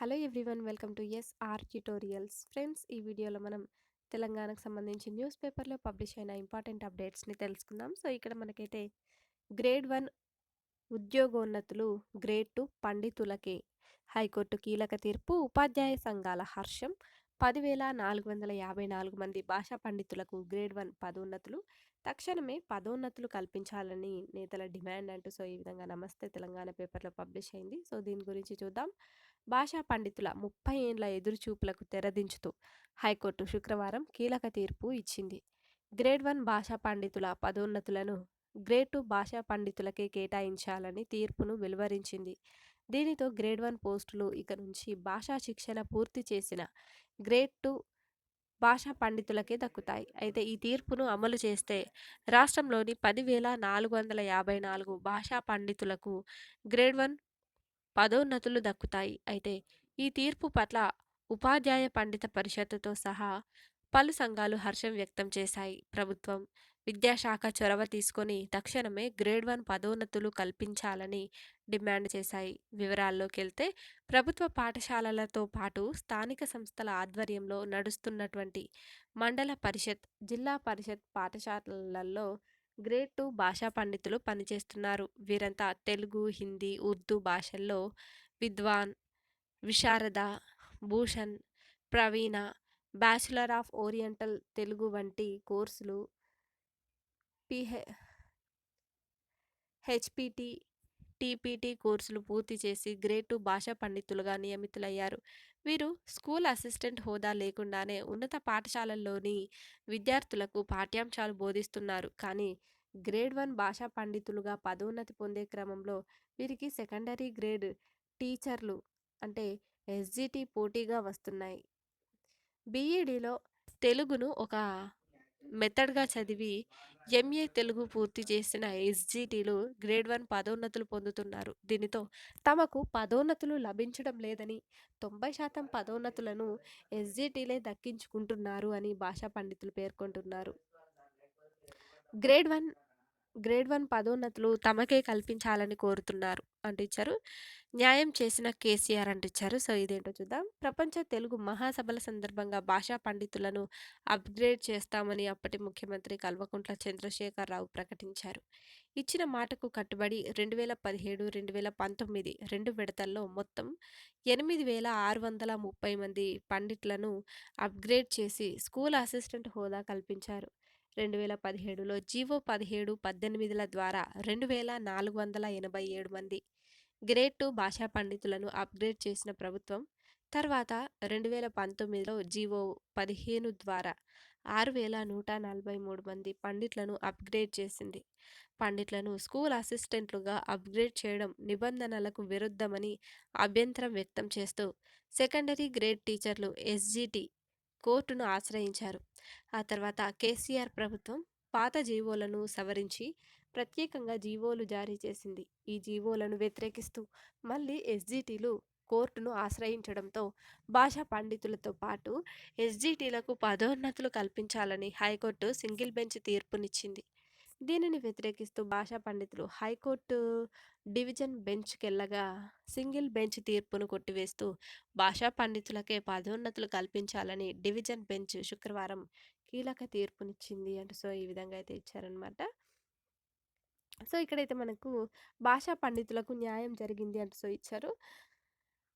Hello everyone welcome to S R tutorials. Friends ఈ వీడియోలో మనం తెలంగాణకు సంబంధించి న్యూస్ పేపర్లో పబ్లిష్ అయిన ఇంపార్టెంట్ అప్డేట్స్ని తెలుసుకుందాం. సో ఇక్కడ మనకైతే గ్రేడ్ వన్ ఉద్యోగోన్నతులు గ్రేడ్ టూ పండితులకే హైకోర్టు కీలక తీర్పు ఉపాధ్యాయ సంఘాల హర్షం పదివేల నాలుగు వందల యాభై నాలుగు మంది భాషా పండితులకు గ్రేడ్ వన్ పదోన్నతులు తక్షణమే పదోన్నతులు కల్పించాలని నేతల డిమాండ్ అంటూ సో ఈ విధంగా నమస్తే తెలంగాణ పేపర్లో పబ్లిష్ అయింది. సో దీని గురించి చూద్దాం. భాషా పండితుల ముప్పై ఏండ్ల ఎదురుచూపులకు తెరదించుతూ హైకోర్టు శుక్రవారం కీలక తీర్పు ఇచ్చింది. గ్రేడ్ వన్ భాషా పండితుల పదోన్నతులను గ్రేడ్ టూ భాషా పండితులకే కేటాయించాలని తీర్పును వెలువరించింది. దీనితో గ్రేడ్ వన్ పోస్టులు ఇక నుంచి భాషా శిక్షణ పూర్తి చేసిన గ్రేడ్ టూ భాషా పండితులకే దక్కుతాయి. అయితే ఈ తీర్పును అమలు చేస్తే రాష్ట్రంలోని పదివేల నాలుగు వందల యాభై నాలుగు భాషా పండితులకు గ్రేడ్ వన్ పదోన్నతులు దక్కుతాయి. అయితే ఈ తీర్పు పట్ల ఉపాధ్యాయ పండిత పరిషత్తుతో సహా పలు సంఘాలు హర్షం వ్యక్తం చేశాయి. ప్రభుత్వం విద్యాశాఖ చొరవ తీసుకొని తక్షణమే గ్రేడ్ వన్ పదోన్నతులు కల్పించాలని డిమాండ్ చేశాయి. వివరాల్లోకి వెళ్తే ప్రభుత్వ పాఠశాలలతో పాటు స్థానిక సంస్థల ఆధ్వర్యంలో నడుస్తున్నటువంటి మండల పరిషత్ జిల్లా పరిషత్ పాఠశాలలలో గ్రేడ్ టూ భాషా పండితులు పనిచేస్తున్నారు. వీరంతా తెలుగు హిందీ ఉర్దూ భాషల్లో Vidwan Visharada Bhushan Praveena bachelor of oriental Telugu వంటి కోర్సులు పిహె హెచ్పిటి టీపీటీ కోర్సులు పూర్తి చేసి గ్రేడ్ టూ భాషా పండితులుగా నియమితులయ్యారు. వీరు స్కూల్ అసిస్టెంట్ హోదా లేకుండానే ఉన్నత పాఠశాలల్లోని విద్యార్థులకు పాఠ్యాంశాలు బోధిస్తున్నారు. కానీ గ్రేడ్ వన్ భాషా పండితులుగా పదోన్నతి పొందే క్రమంలో వీరికి సెకండరీ గ్రేడ్ టీచర్లు అంటే ఎస్జిటి పోటీగా వస్తున్నాయి. బీఈడిలో తెలుగును ఒక మెథడ్గా చదివి ఎంఏ తెలుగు పూర్తి చేసిన ఎస్జిటిలు గ్రేడ్ వన్ పదోన్నతులు పొందుతున్నారు. దీనితో తమకు పదోన్నతులు లభించడం లేదని తొంభై శాతం పదోన్నతులను ఎస్జిటిలే దక్కించుకుంటున్నారు అని భాషా పండితులు పేర్కొంటున్నారు. గ్రేడ్ వన్ గ్రేడ్ వన్ పదోన్నతులు తమకే కల్పించాలని కోరుతున్నారు అంటించారు. న్యాయం చేసిన కేసీఆర్ అంటించారు. సో ఇదేంటో చూద్దాం. ప్రపంచ తెలుగు మహాసభల సందర్భంగా భాషా పండితులను అప్గ్రేడ్ చేస్తామని అప్పటి ముఖ్యమంత్రి కల్వకుంట్ల చంద్రశేఖరరావు ప్రకటించారు. ఇచ్చిన మాటకు కట్టుబడి రెండు వేల పదిహేడు రెండు వేల పంతొమ్మిది రెండు విడతల్లో మొత్తం ఎనిమిది వేల ఆరు వందల ముప్పై మంది పండిట్లను అప్గ్రేడ్ చేసి స్కూల్ అసిస్టెంట్ హోదా కల్పించారు. రెండు వేల పదిహేడులో జీవో పదిహేడు పద్దెనిమిదిల ద్వారా రెండు వేల నాలుగు వందల ఎనభై ఏడు మంది గ్రేడ్ టూ భాషా పండితులను అప్గ్రేడ్ చేసిన ప్రభుత్వం తర్వాత రెండు వేల పంతొమ్మిదిలో జీవో పదిహేను ద్వారా ఆరు వేల నూట నలభై మూడు మంది పండిట్లను అప్గ్రేడ్ చేసింది. పండిట్లను స్కూల్ అసిస్టెంట్లుగా అప్గ్రేడ్ చేయడం నిబంధనలకు విరుద్ధమని అభ్యంతరం వ్యక్తం చేస్తూ సెకండరీ గ్రేడ్ టీచర్లు ఎస్జిటి కోర్టును ఆశ్రయించారు. ఆ తర్వాత కేసీఆర్ ప్రభుత్వం పాత జీవోలను సవరించి ప్రత్యేకంగా జీవోలు జారీ చేసింది. ఈ జీవోలను వ్యతిరేకిస్తూ మళ్ళీ ఎస్జిటీలు కోర్టును ఆశ్రయించడంతో భాషా పండితులతో పాటు ఎస్జిటీలకు పదోన్నతులు కల్పించాలని హైకోర్టు సింగిల్ బెంచ్ తీర్పునిచ్చింది. దీనిని వ్యతిరేకిస్తూ భాషా పండితులు హైకోర్టు డివిజన్ బెంచ్కెళ్ళగా సింగిల్ బెంచ్ తీర్పును కొట్టివేస్తూ భాషా పండితులకే పదోన్నతులు కల్పించాలని డివిజన్ బెంచ్ శుక్రవారం కీలక తీర్పునిచ్చింది అంటూ సో ఈ విధంగా అయితే ఇచ్చారనమాట సో ఇక్కడైతే మనకు భాషా పండితులకు న్యాయం జరిగింది అంటూ సో ఇచ్చారు.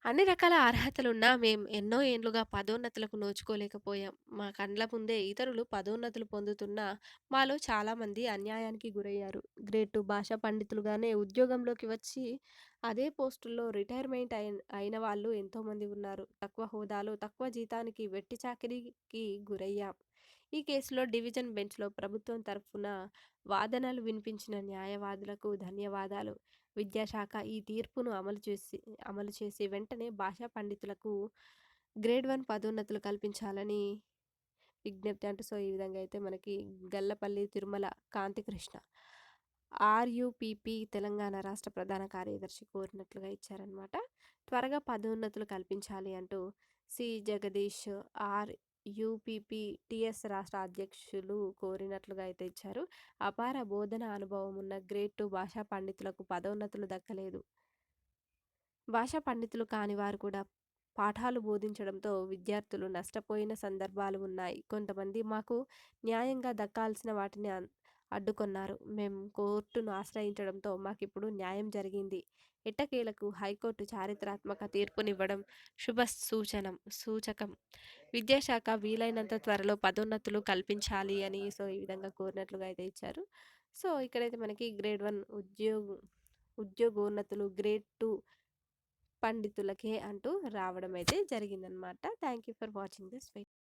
అన్ని రకాల అర్హతలున్నా మేం ఎన్నో ఏండ్లుగా పదోన్నతులకు నోచుకోలేకపోయాం. మా కండ్ల ముందే ఇతరులు పదోన్నతులు పొందుతున్నా మాలో చాలామంది అన్యాయానికి గురయ్యారు. గ్రేడ్ టూ భాషా పండితులుగానే ఉద్యోగంలోకి వచ్చి అదే పోస్టుల్లో రిటైర్మెంట్ అయిన అయిన వాళ్ళు ఎంతోమంది ఉన్నారు. తక్కువ హోదాలో తక్కువ జీతానికి వెట్టి చాకరీకి గురయ్యాం. ఈ కేసులో డివిజన్ బెంచ్లో ప్రభుత్వం తరఫున వాదనలు వినిపించిన న్యాయవాదులకు ధన్యవాదాలు. విద్యాశాఖ ఈ తీర్పును అమలు చేసి అమలు చేసి వెంటనే భాషా పండితులకు గ్రేడ్ వన్ పదోన్నతులు కల్పించాలని విజ్ఞప్తి అంటూ సో ఈ విధంగా అయితే మనకి గల్లపల్లి తిరుమల కాంతికృష్ణ ఆర్యుపిపి తెలంగాణ రాష్ట్ర ప్రధాన కార్యదర్శి కోరినట్లుగా ఇచ్చారనమాట త్వరగా పదోన్నతులు కల్పించాలి అంటూ C. Jagadish R UPP TS రాష్ట్ర అధ్యక్షులు కోరినట్లుగా అయితే ఇచ్చారు అపార బోధన అనుభవం ఉన్న గ్రేడ్ టూ భాషా పండితులకు పదోన్నతులు దక్కలేదు భాషా పండితులు కాని వారు కూడా పాఠాలు బోధించడంతో విద్యార్థులు నష్టపోయిన సందర్భాలు ఉన్నాయి. కొంతమంది మాకు న్యాయంగా దక్కాల్సిన వాటిని అడ్డుకున్నారు అడ్డుకొన్నారు. కోర్టును ఆశ్రయించడంతో మాకిప్పుడు న్యాయం జరిగింది. ఎట్టకేలకు హైకోర్టు చారిత్రాత్మక తీర్పునివ్వడం శుభ సూచనం సూచకం. విద్యాశాఖ వీలైనంత త్వరలో పదోన్నతులు కల్పించాలి అని సో, ఈ విధంగా కోరినట్లుగా అయితే ఇచ్చారు. సో, ఇక్కడైతే మనకి గ్రేడ్ వన్ ఉద్యోగ ఉద్యోగోన్నతులు గ్రేడ్ టూ పండితులకే అంటూ రావడం అయితే జరిగిందనమాట. Thank you for watching this video.